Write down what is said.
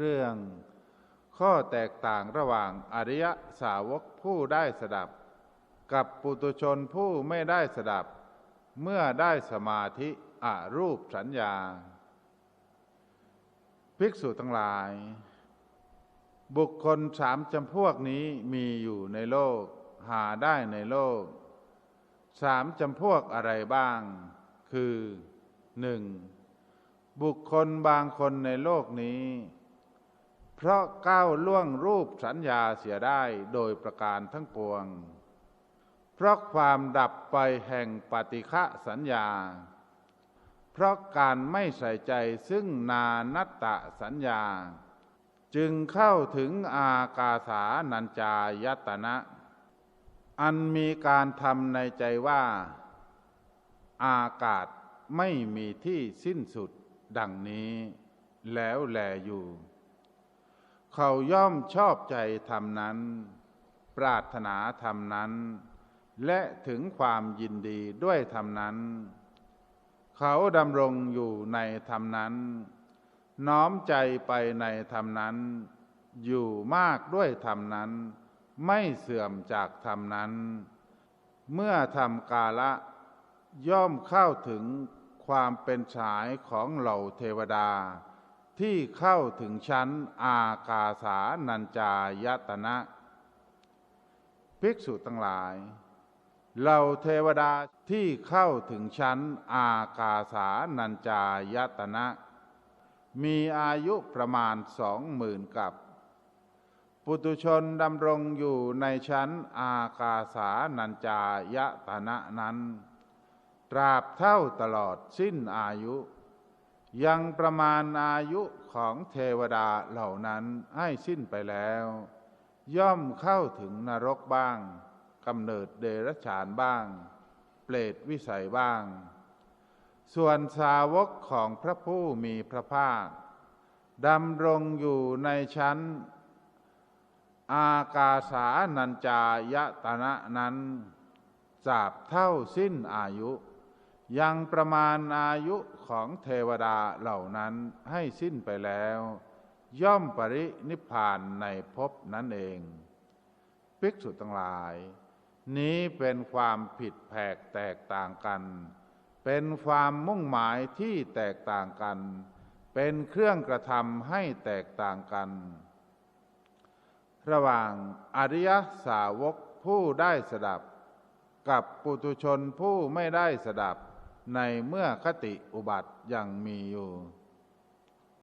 เรื่องข้อแตกต่างระหว่างอริยสาวกผู้ได้สดับ กับปุตุชนผู้ไม่ได้สดับ เมื่อได้สมาธิอรูปสัญญา ภิกษุทั้งหลาย บุคคลสามจำพวกนี้มีอยู่ในโลก หาได้ในโลกสามจำพวกอะไรบ้าง คือหนึ่งบุคคลบางคนในโลกนี้ เพราะก้าวล่วงรูปสัญญาเสียได้โดยประการทั้งปวง เพราะความดับไปแห่งปฏิฆะสัญญา เพราะการไม่ใส่ใจซึ่งนานัตตะสัญญา จึงเข้าถึงอากาสานัญจายตนะ อันมีการทำในใจว่า อากาศไม่มีที่สิ้นสุดดังนี้ แล้วแลอยู่ เขาย่อมชอบใจธรรมนั้น ปรารถนาธรรมนั้น และถึงความยินดีด้วยธรรมนั้น เขาดำรงอยู่ในธรรมนั้น น้อมใจไปในธรรมนั้น อยู่มากด้วยธรรมนั้น ไม่เสื่อมจากธรรมนั้น เมื่อทำกาละ ย่อมเข้าถึงความเป็นฉายของเหล่าเทวดา ที่เข้าถึงชั้นอากาสานัญจายตนะ ภิกษุทั้งหลายเหล่าเทวดาที่เข้าถึงชั้นอากาสานัญจายตนะ มีอายุประมาณสองหมื่นกับ ปุตุชนดำรงอยู่ในชั้นอากาสานัญจายตนะนั้น ตราบเท่าตลอดสิ้นอายุ ยังประมาณอายุของเทวดาเหล่านั้นให้สิ้นไปแล้ว ย่อมเข้าถึงนรกบ้างกำเนิดเดรัจฉานบ้าง เปรตวิสัยบ้าง ส่วนสาวกของพระผู้มีพระภาคดำรงอยู่ในชั้น อากาสานัญจายตนะนั้นจาบเท่าสิ้นอายุ ยังประมาณอายุของเทวดาเหล่านั้นให้สิ้นไปแล้ว ย่อมปรินิพานในภพนั้นเอง ภิกษุทั้งหลาย นี้เป็นความผิดแผกแตกต่างกัน เป็นความมุ่งหมายที่แตกต่างกัน เป็นเครื่องกระทำให้แตกต่างกัน ระหว่างอริยสาวกผู้ได้สดับ กับปุตุชนผู้ไม่ได้สดับ ในเมื่อคติอุบัติยังมีอยู่